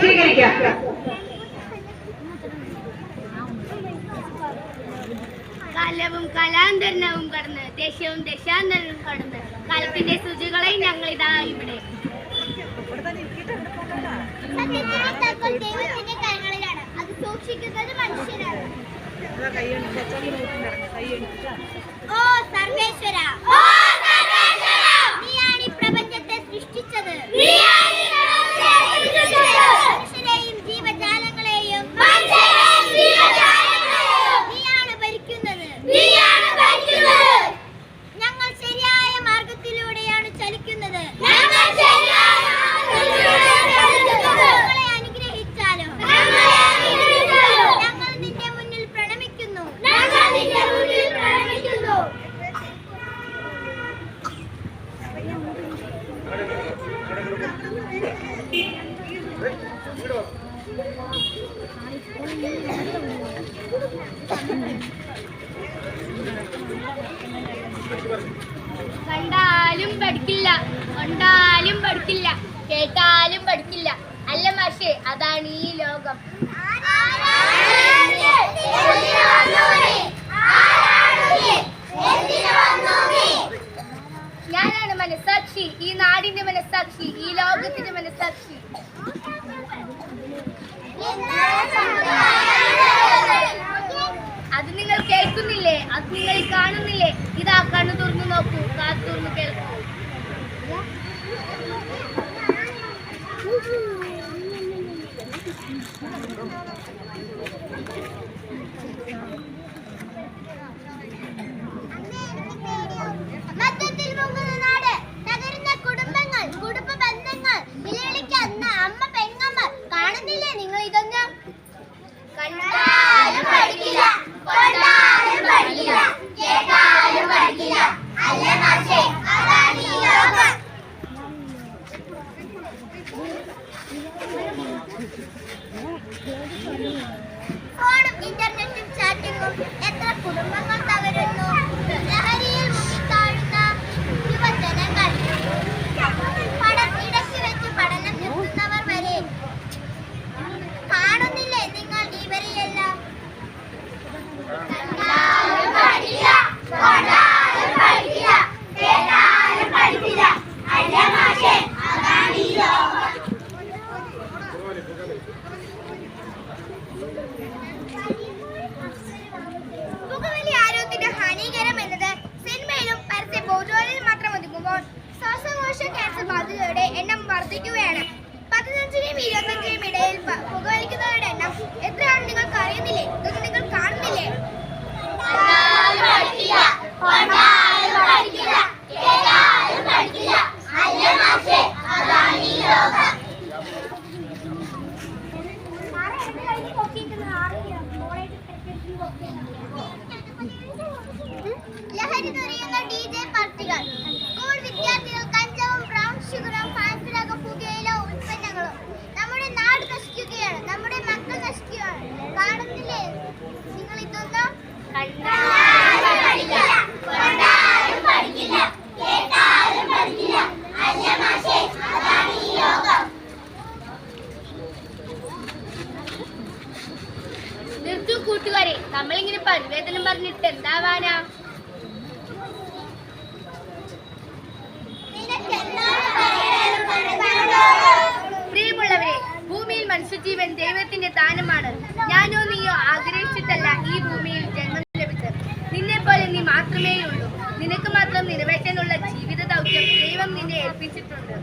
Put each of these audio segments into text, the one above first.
സ്വീകരിക്കാം. കാലവും കലാന്തരണവും കടന്ന് ദേശവും ദശാന്തരവും കടന്ന് കാലത്തിന്റെ സൂചികളെ ഞങ്ങൾ ഇതാ ഇവിടെ ദൈവത്തിന്റെ കരങ്ങളിലാണ്. അത് സൂക്ഷിക്കുന്നത് മനുഷ്യരാണ്. ഓ കണ്ടാലും പഠിക്കില്ല കൊണ്ടാലും പഠിക്കില്ല കേട്ടാലും പഠിക്കില്ല. അല്ല മാഷേ അതാണ് ഈ ലോകം. ഞാനാണ് മനസ്സാക്ഷി ഈ നാടിന്റെ മനസ്സാക്ഷി ഈ ലോകത്തിന്റെ മനസ്സാക്ഷി അത് നിങ്ങൾ കേൾക്കുന്നില്ലേ അത് നിങ്ങൾ കാണുന്നില്ലേ? ഇതാ കണ്ണു തുറന്നു നോക്കൂ കാത്തു തുറന്നു കേൾക്കൂ. മദ്യത്തിൽ മുങ്ങുന്ന നാട് തകരുന്ന കുടുംബങ്ങൾ കുടുംബ ബന്ധങ്ങൾ നിലവിളിക്കുന്ന അമ്മ പെങ്ങമ്മ കാണുന്നില്ലേ നിങ്ങൾ ഇതൊന്നും കണ്ടാലും പഠിക്കില്ല കൊണ്ടാലും പഠിക്കില്ല കേട്ടാലും പഠിക്കില്ല അല്ല മാഷേ അതാണ് ഈ ലോകം ഫോണും ഇന്റർനെറ്റും ചാറ്റിങ്ങും എത്ര കുടുംബങ്ങൾ തകരുന്നു ലഹരിയിൽ മുങ്ങിത്താഴുന്ന യുവജനങ്ങൾ പഠനം ഇടയ്ക്ക് വെച്ച് പഠനം നിർത്തുന്നവർ വരെ കാണുന്നില്ലേ നിങ്ങൾ ഇവരെയെല്ലാം കണ്ടാലും പഠിക്കില്ല, കൊണ്ടാലും പഠിക്കില്ല, കേട്ടാലും പഠിക്കില്ല. അല്ല മാഷേ, അതാണ് ഈ ലോകം. പുകവലി ആരോഗ്യത്തിന് ഹാനികരം എന്നത് സിനിമയിലും പരസ്യ ബോധുകളിൽ മാത്രം ഒതുങ്ങുമ്പോൾ ശ്വാസകോശ ക്യാൻസർ ബാധിതരുടെ എണ്ണം വർദ്ധിക്കുകയാണ് പതിനഞ്ചിനും ഇരുപത്തഞ്ചിനും ഇടയിൽ പുകവലിക്കുന്നവരുടെ എണ്ണം എത്രയാണെന്ന് നിങ്ങൾക്ക് അറിയുന്നില്ലേ ഇതൊക്കെ നിങ്ങൾ കാണുന്നില്ലേ? നമ്മളിങ്ങനെ പരിവേദനം പറഞ്ഞിട്ട് എന്താവാനാ പ്രിയമുള്ളവരെ ഭൂമിയിൽ മനുഷ്യജീവൻ ദൈവത്തിന്റെ ദാനമാണ്. ഞാനോ നീയോ ആഗ്രഹിച്ചിട്ടല്ല ഈ ഭൂമിയിൽ ജന്മം ലഭിച്ചത്. നിന്നെ പോലെ നീ മാത്രമേ ഉള്ളൂ. നിനക്ക് മാത്രം നിറവേറ്റാനുള്ള ജീവിത ദൗത്യം ദൈവം നിന്നെ ഏൽപ്പിച്ചിട്ടുണ്ട്.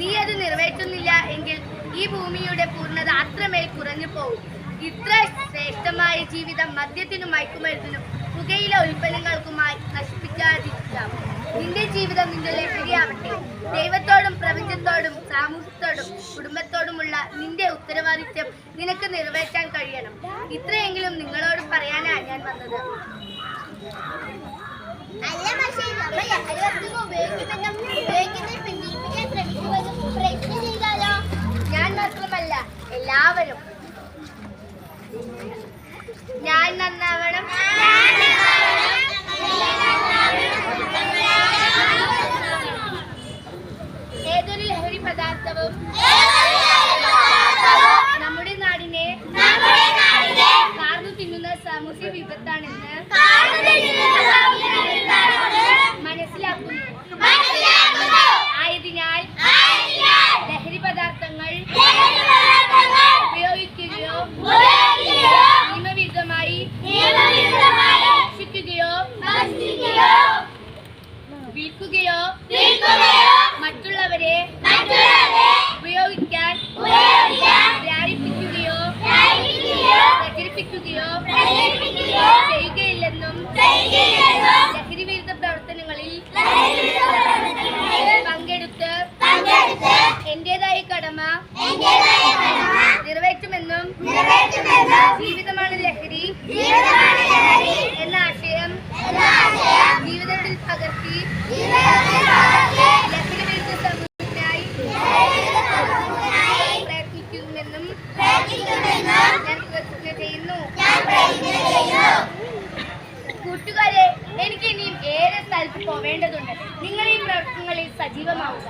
നീ അത് നിറവേറ്റുന്നില്ല എങ്കിൽ ഈ ഭൂമിയുടെ പൂർണത അത്രമേൽ കുറഞ്ഞു പോകും ഇത്ര ശ്രേഷ്ഠമായ ജീവിതം മദ്യത്തിനും മയക്കുമരുന്നിനും പുകയില ഉൽപ്പന്നങ്ങൾക്കുമായി നശിപ്പിക്കാതിരിക്കാം. നിന്റെ ജീവിതം നിന്റെ ലഹരിയാവട്ടെ. ദൈവത്തോടും പ്രപഞ്ചത്തോടും സാമൂഹ്യത്തോടും കുടുംബത്തോടുമുള്ള നിന്റെ ഉത്തരവാദിത്വം നിനക്ക് നിറവേറ്റാൻ കഴിയണം. ഇത്രയെങ്കിലും നിങ്ങളോട് പറയാനാണ് ഞാൻ വന്നത്. അല്ല പക്ഷേ നമ്മൾ ഉപയോഗിക്കുന്ന വിരലിൽ പകർത്തി ഞാൻ പ്രതിജ്ഞ ചെയ്യുന്നു. കൂട്ടുകാരെ എനിക്ക് ഇനിയും ഏറെ സ്ഥലത്ത് പോവേണ്ടതുണ്ട്. നിങ്ങൾ ഈ പ്രവർത്തനങ്ങളിൽ സജീവമാവുക.